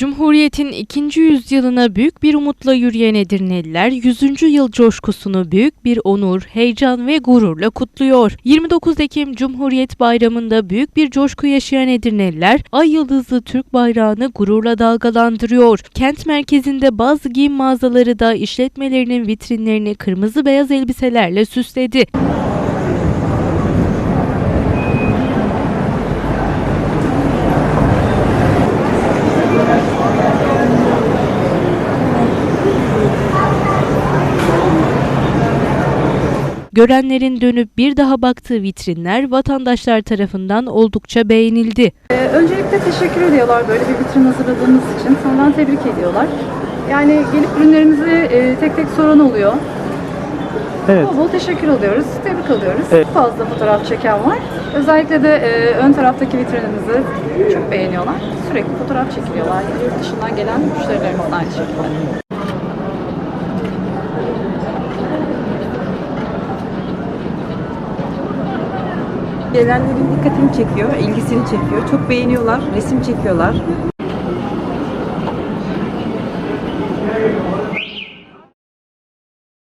Cumhuriyet'in ikinci yüzyılına büyük bir umutla yürüyen Edirneliler 100. yıl coşkusunu büyük bir onur, heyecan ve gururla kutluyor. 29 Ekim Cumhuriyet Bayramı'nda büyük bir coşku yaşayan Edirneliler ay yıldızlı Türk bayrağını gururla dalgalandırıyor. Kent merkezinde bazı giyim mağazaları da işletmelerinin vitrinlerini kırmızı beyaz elbiselerle süsledi. Görenlerin dönüp bir daha baktığı vitrinler vatandaşlar tarafından oldukça beğenildi. Ee, öncelikle teşekkür ediyorlar böyle bir vitrin hazırladığımız için. Sonradan tebrik ediyorlar. Yani gelip ürünlerimizi e, tek tek soran oluyor. Evet. Bol bol teşekkür alıyoruz, tebrik alıyoruz. Evet. Çok fazla fotoğraf çeken var. Özellikle de e, ön taraftaki vitrinimizi çok beğeniyorlar. Sürekli fotoğraf çekiliyorlar. Yurt dışından gelen müşterilerimiz de aynı şekilde. Gelenlerin dikkatini çekiyor, ilgisini çekiyor. Çok beğeniyorlar, resim çekiyorlar.